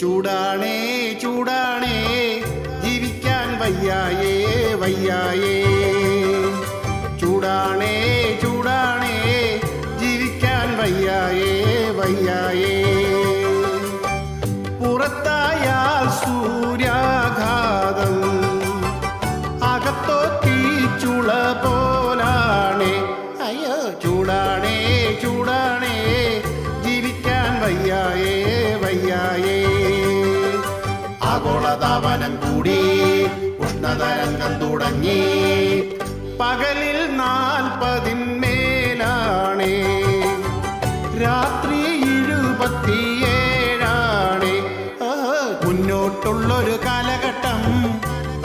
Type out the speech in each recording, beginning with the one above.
ചൂടാണേ ചൂടാണേ ജീവിക്കാൻ വയ്യായേ വയ്യായേ. ചൂടാണേ ചൂടാണേ ജീവിക്കാൻ വയ്യായേ വയ്യായേ. പുറത്തായാൽ സൂര്യാഘാതം അകത്തോ തീച്ചുള പോലാണേ. അയ്യോ ചൂടാണേ ചൂടാണേ ജീവിക്കാൻ വയ്യായേ വയ്യായേ. ആഗോളതാപനം കൂടി ഉഷ്ണതരംഗം തുടങ്ങി പകലിൽ നാൽപ്പതിന്മേലാണ്. രാത്രി ഇരുപത്തിയേഴാണ്. മുന്നോട്ടുള്ളൊരു കാലഘട്ടം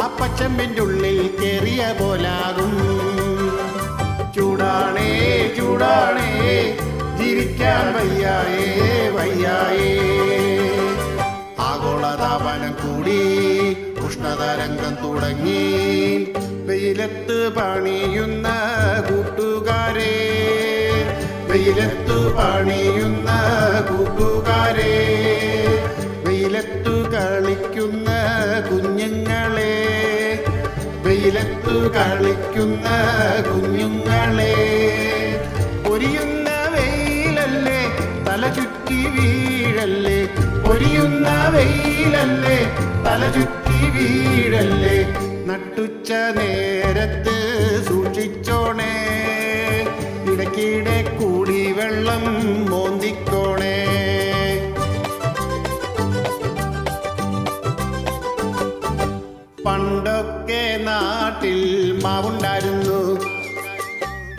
അപ്പച്ചമ്പിന്റെ ഉള്ളിൽ കയറിയ പോലാകും. ചൂടാണേ ചൂടാണേ ജീവിക്കാൻ വയ്യായേ ഉഷ്ണതരംഗം തുടങ്ങി. വെയിലത്ത് പണിയുന്ന കൂട്ടുകാരെ വെയിലത്ത് പണിയുന്ന കൂട്ടുകാരെ വെയിലത്ത് കളിക്കുന്ന കുഞ്ഞുങ്ങളെ വെയിലത്ത് കളിക്കുന്ന കുഞ്ഞുങ്ങളെ. പൊരിയുന്ന വെയിലല്ലേ തല ചുറ്റി വീഴല്ലേ? പൊരിയുന്ന വെയിലല്ലേ തല ചുറ്റി വീഴല്ലേ നട്ടുച്ച നേരത്ത് സൂക്ഷിച്ചോണേ. ഇടയ്ക്കിടെ കൂടി വെള്ളം മോന്തിക്കോണേ. പണ്ടൊക്കെ നാട്ടിൽ മാവുണ്ടായിരുന്നു.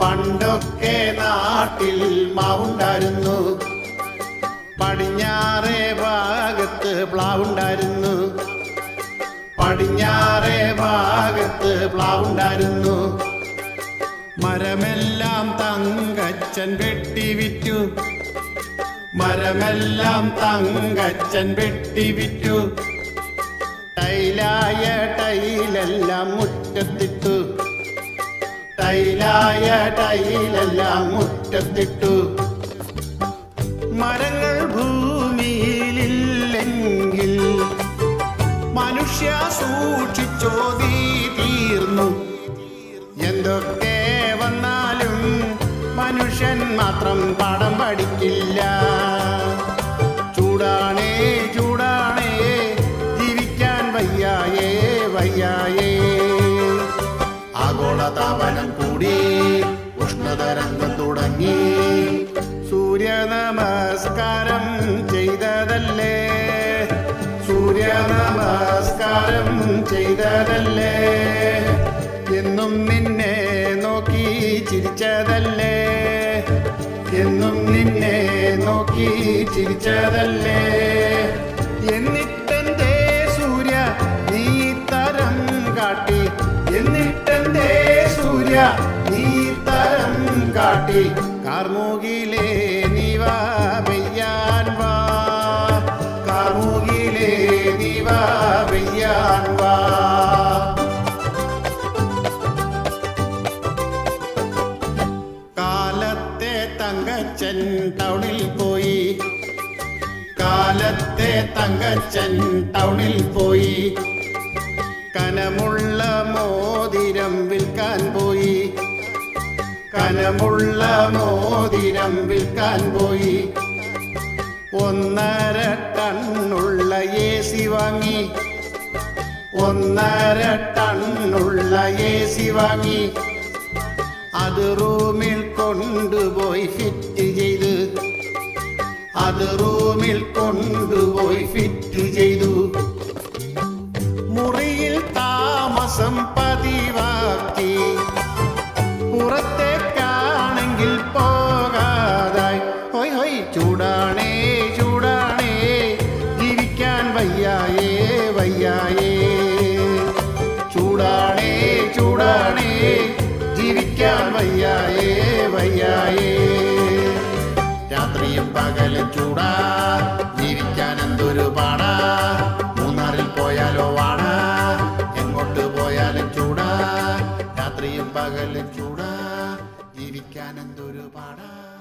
പണ്ടൊക്കെ നാട്ടിൽ മാവുണ്ടായിരുന്നു. പടിഞ്ഞാറേ ഭാഗത്ത് പ്ലാവുണ്ടായിരുന്നു. പ്ലാവുണ്ടായിരുന്നു. മരമെല്ലാം തങ്കച്ചൻ വെട്ടിവിറ്റു. മരമെല്ലാം തങ്കച്ചൻ വെട്ടിവിറ്റു. ടൈലായ ടൈലെല്ലാം മുറ്റത്തിട്ടു. ടൈലായ ടൈലെല്ലാം മുറ്റത്തിട്ടു. മരങ്ങൾ ഭൂമിയിലില്ലെങ്കിൽ മനുഷ്യ സൂക്ഷിച്ചോ മനുഷ്യൻ മാത്രം പാഠം പഠിക്കില്ല. ചൂടാണേ ചൂടാണേ ജീവിക്കാൻ വയ്യായേ വയ്യായേ. ആഗോളതാപനം കൂടി ഉഷ്ണതരംഗം തുടങ്ങി. സൂര്യ നമസ്കാരം ചെയ്തതല്ലേ? സൂര്യ നമസ്കാരം ചെയ്തതല്ലേ? എന്നും നിന്നെ നോക്കി ചിരിച്ചതല്ലേ? എന്നും നിന്നെ നോക്കി ചിരിച്ചതല്ലേ? എന്നിട്ടെന്തേ സൂര്യ നീ തരം കാട്ടി? എന്നിട്ടെന്തേ സൂര്യ നീ തരം കാട്ടി? കാർമൂകിലേ തങ്കച്ചൻ ടൗണിൽ പോയി. കാലത്തെ തങ്കച്ചൻ ടൗണിൽ പോയി. കനമുള്ള മോതിരം വിൽക്കാൻ പോയി. കനമുള്ള മോതിരം വിൽക്കാൻ പോയി. ഒന്നര ടണ്ണുള്ള എ സി വാങ്ങി. ഒന്നര ടണ്ണുള്ള എ സി വാങ്ങി. അത് റൂമിൽ കൊണ്ടുപോയി അത് റൂമിൽ കൊണ്ടുപോയി ഫിറ്റ് ചെയ്തു. മുറിയിൽ താമസം പതിവാക്കി. പുറത്തേക്കാണെങ്കിൽ പോകാതായി. ഹൊയ് ഹൊയ് ചൂടാണേ ചൂടാണേ. ജീവിക്കാൻ വയ്യായേ വയ്യായേ. ചൂടാണേ ചൂടാണേ. ജീവിക്കാൻ വയ്യായേ വയ്യായേ. മഴയും പകലും ചൂടാ. ജീവിക്കാൻ എന്തൊരു പാടാ. മൂന്നാറിൽ പോയാലോ വാടാ. എങ്ങോട്ട് പോയാലും ചൂടാ. രാത്രിയും പകലും ചൂടാ. ജീവിക്കാൻ എന്തൊരു പാടാ.